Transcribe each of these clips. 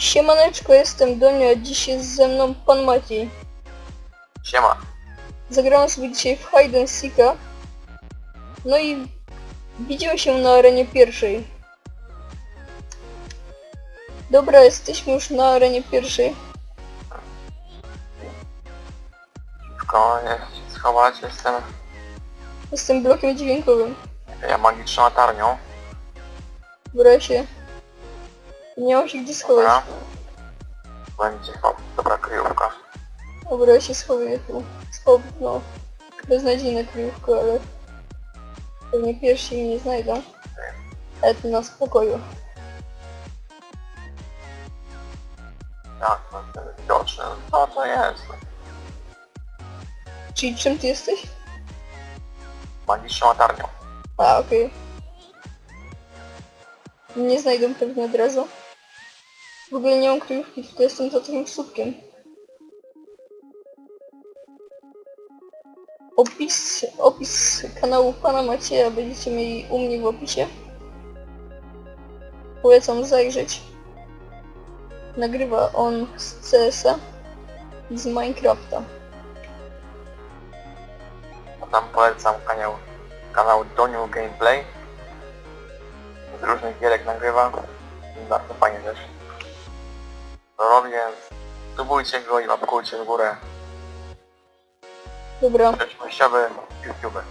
Siemaneczko, jestem Donia, dziś jest ze mną pan Maciej. Siema. Zagrałem sobie dzisiaj w Hide and Seeka. No i widzimy się na arenie pierwszej. Dobra, jesteśmy już na arenie pierwszej. Szybko jest schować, jestem Jestem blokiem dźwiękowym. ja magiczną latarnią. Dobra się. Nie mam się gdzie schować. Dobra. Będzie o, dobra kryjówka. Dobra, ja się schowuję tu. Schow, no. Beznadziejna kryjówka, ale... Pewnie pierwsi mnie nie znajdą. Ale to na spokoju. Tak, no ten widoczny. No to jest. Czyli czym ty jesteś? Magiczną latarnią. A, okej. Nie znajdą pewnie od razu. W ogóle nie mam kryjówki, tylko jestem za takim słupkiem. Opis, opis kanału pana Macieja będziecie mieli u mnie w opisie. Polecam zajrzeć. Nagrywa on z CS-a i z Minecrafta. A tam polecam kanał, kanał Doniu Gameplay. Z różnych gierek nagrywa. Bardzo fajnie też. To robi, więc subujcie go i łapkujcie w górę. Dobra, Społecznościowy YouTube.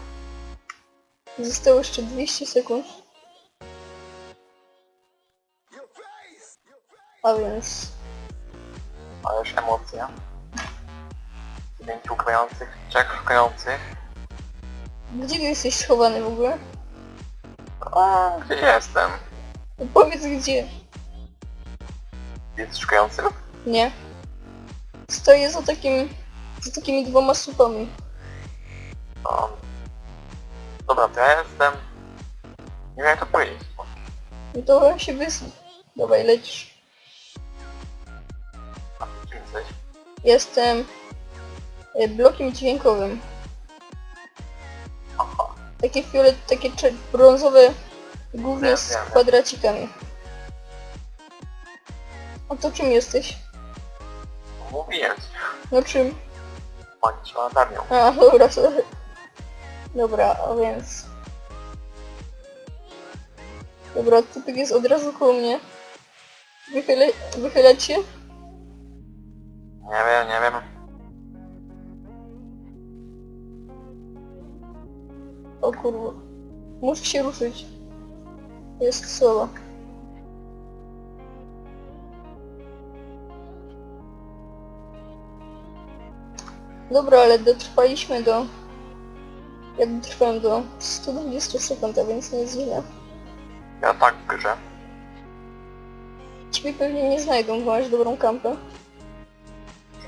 zostało jeszcze 200 sekund. A więc... Ależ emocja. Pięciu szukających, trzech szukających. Gdzie ty jesteś schowany w ogóle? O, gdzie jestem? No Powiedz gdzie. Jest szukający? Nie. Stoję za takim... za takimi dwoma słupami. No. Dobra, to ja jestem... Nie wiem jak to powiedzieć. No to się wys... Dawaj, lecisz. A ty kim jesteś? Jestem... e, blokiem dźwiękowym. Aha. Takie fiolet... takie cze- brązowe gówno Wiem, z wiem, wiem. kwadracikami. A to czym jesteś? Mówiłem. No czym? Magiczną latarnią. A, dobra, sorry. Dobra, a więc... Dobra, typek jest od razu koło mnie. Wychylać się? Nie wiem, nie wiem. O kurwa. Muszę się ruszyć. Jest słabo. Dobra, ale dotrwaliśmy do... Ja dotrwałem do 120 sekund, a więc nie jest źle. Ja tak w grze. Ciebie pewnie nie znajdą, bo masz dobrą kampę.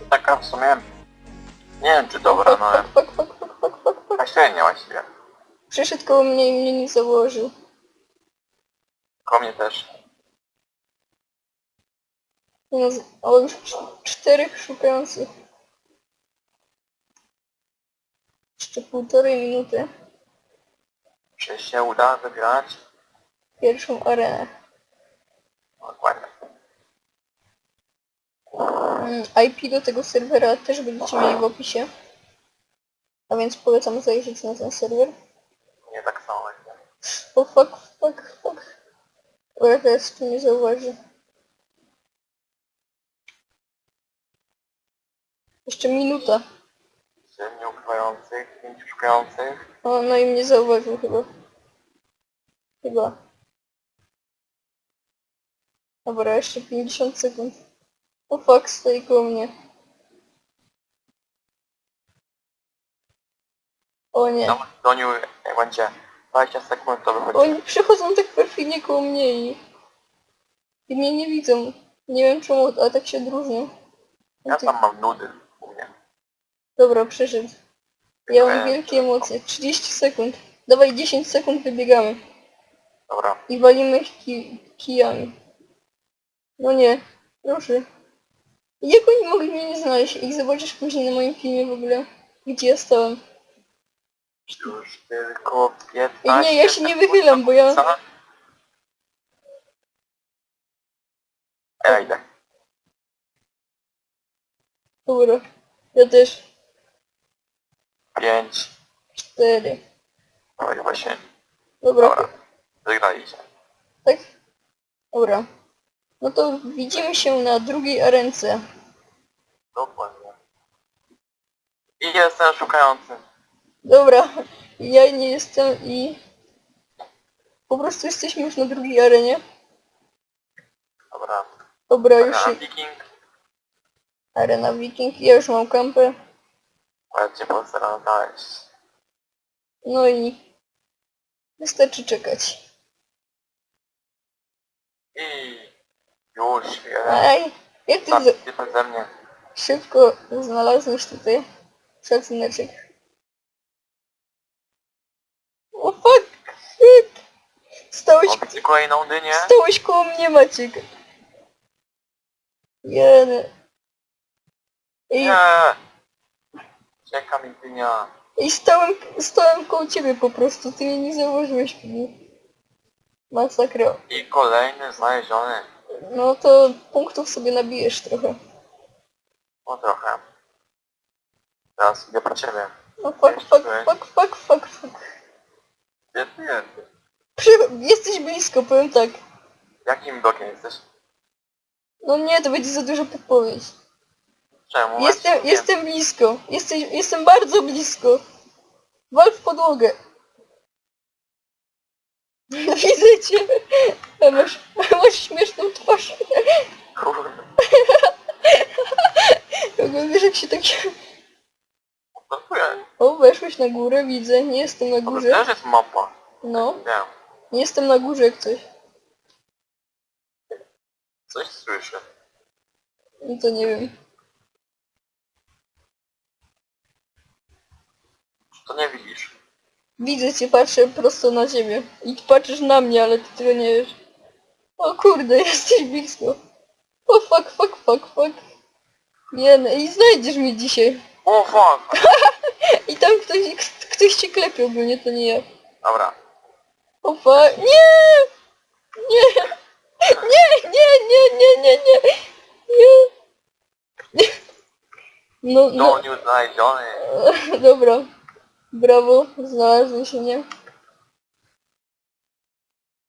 Taka w sumie... Nie wiem czy dobra, no ale... Fak, fak, fak, fak, fak, fak. Taka średnia właściwie. Przyszedł koło mnie i mnie nie założył. Ko mnie też. No, z- o, już cz- czterech szukających. Jeszcze półtorej minuty. Czy się uda wygrać? Pierwszą arenę. Dokładnie. Mm, IP do tego serwera też będziecie mieli w opisie. A więc polecam zajrzeć na ten serwer. Nie tak samo właśnie. O fuck, fuck, fuck. Dobra, teraz tu nie zauważy. Jeszcze minuta. Siedmiu ukrywających, pięciu szukających. O, no i mnie zauważył chyba. Chyba. Dobra, jeszcze 50 sekund. O fuck, stoi koło mnie. O nie. No, Doniu, jak będzie 20 sekund, to wychodzi. Oni przychodzą tak perfidnie koło mnie i... I mnie nie widzą. Nie wiem czemu, ale tak się odróżnią. Ja tam mam nudy. Dobra, przeszedł. Ja mam wielkie emocje. 30 sekund. Dawaj 10 sekund wybiegamy. Dobra. I walimy ich ki kijami. No nie, proszę. Jak oni mogli mnie nie znaleźć? Ich zobaczysz później na moim filmie w ogóle. Gdzie ja stałem. Już tylko 15 Ej, nie, ja się nie wychylam, bo ja- końca. Ja idę. Dobra. Ja też. Pięć. Cztery. No właśnie. Dobra. Dobra. Wygraliście. Tak? Dobra. No to widzimy się na drugiej arence. Dokładnie. I jestem szukający. Dobra. Ja nie jestem i... Po prostu jesteśmy już na drugiej arenie. Dobra. Dobra, już Arena się... Viking. Arena Viking. Ja już mam kampę. Powiedzcie po co znaleźć. No i... Wystarczy czekać. I już jeden. Ej! Jak ty za... Ostatni typ ze mnie. szybko znalazłeś tutaj szacuneczek? O fuck! Shit! Stałeś, O, widzę kolejną dynię. stałeś koło mnie Maciek. Jeden. I, Nie. Czeka mi dynia. I stałem, stałem koło ciebie po prostu, ty mnie nie zauważyłeś pewnie. Masakra. I kolejny znaleziony. No to punktów sobie nabijesz trochę. No trochę. Teraz idę po ciebie. No fuck, fuck, fuck, fuck, fuck, fuck. Gdzie ty jesteś? Przy... Jesteś blisko, powiem tak. Jakim blokiem jesteś? No nie, to będzie za duża podpowiedź. Czemu? Jestem, Właśnie jestem blisko. Jesteś, jestem bardzo blisko. Wal w podłogę. Widzę cię. Masz, masz śmieszną twarz. Kurde. Jakby wiesz jak się tak... O, weszłeś na górę, widzę. Nie jestem na To górze. też jest mapa. No, Wiem. nie jestem na górze jak coś. Coś słyszę. No to nie wiem. To nie widzisz. Widzę cię, patrzę prosto na ciebie. I patrzysz na mnie, ale ty tego nie wiesz. O kurde, jesteś blisko. O fuck, fuck, fuck, fuck. Nie, no i znajdziesz mnie dzisiaj. O fuck! I tam ktoś, k- ktoś cię klepie ogólnie, to nie ja. Dobra. O fuck. Nie! Nie! Nie, nie, nie, nie, nie, nie. Nie. No, no, Doniu znaleziony. dobra. Brawo, znalazło się, nie?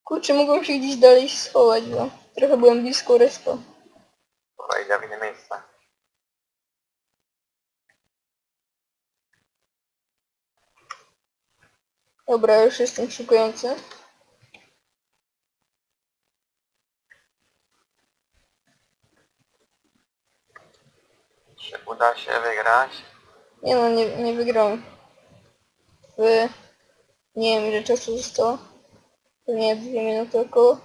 Kurczę, mogłem się gdzieś dalej schować, bo trochę byłem blisko respa. Dobra, idę w inne miejsce. Dobra, już jestem szukający. Czy uda się wygrać? Nie no, nie, nie wygrałem. W... Nie wiem ile czasu zostało. Pewnie dwie minuty około.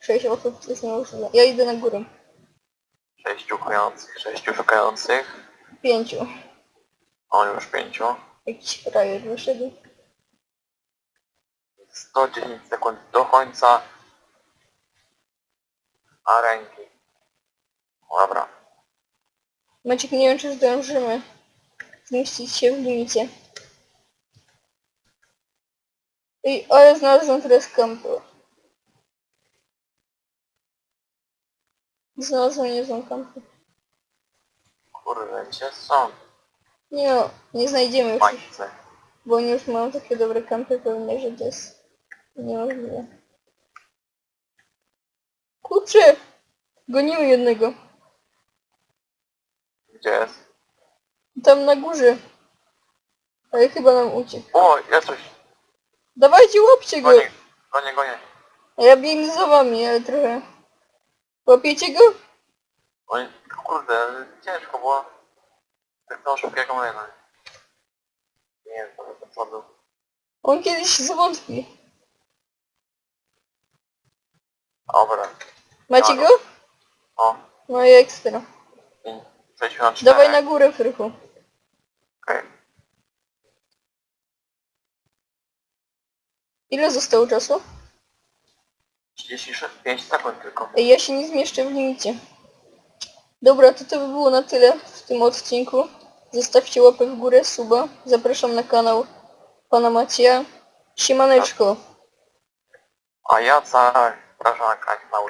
Sześć osób to jest niemożliwe. Ja idę na górę. Sześciu szukających, sześciu szukających. Pięciu. O, już pięciu. Jakiś frajer wyszedł. 110 sekund do końca. A ręki. Dobra. Maciek, nie wiem czy zdążymy zmieścić się w limicie. Ej, ale znalazłem teraz kampę. Znalazłem niezłą kampę. Kurde, gdzie są Nie no, nie znajdziemy już, ich, pańce? bo oni już mają takie dobre kampy pewnie, że to jest niemożliwe. Kurczę! Gonimy jednego. Gdzie jest? Tam na górze. Ale chyba nam uciekł. O, jest coś. Dawajcie, łapcie go! Gonię, gonię, gonię. Ja biegnę za wami, ale trochę. Łapiecie go? Oj, kurde, ciężko było. Tak to szybkiego młyna. Nie wiem, co był. On kiedyś zwątpi. Dobra. Macie go? O, No i ekstra. i przejdźmy na cztery. Dawaj na górę, Frychu. Ile zostało czasu? 35 sekund tylko. Ej, ja się nie zmieszczę w limicie. Dobra, to to by było na tyle w tym odcinku. Zostawcie łapę w górę, suba. Zapraszam na kanał pana Macieja. Siemaneczko. A ja zapraszam na kanał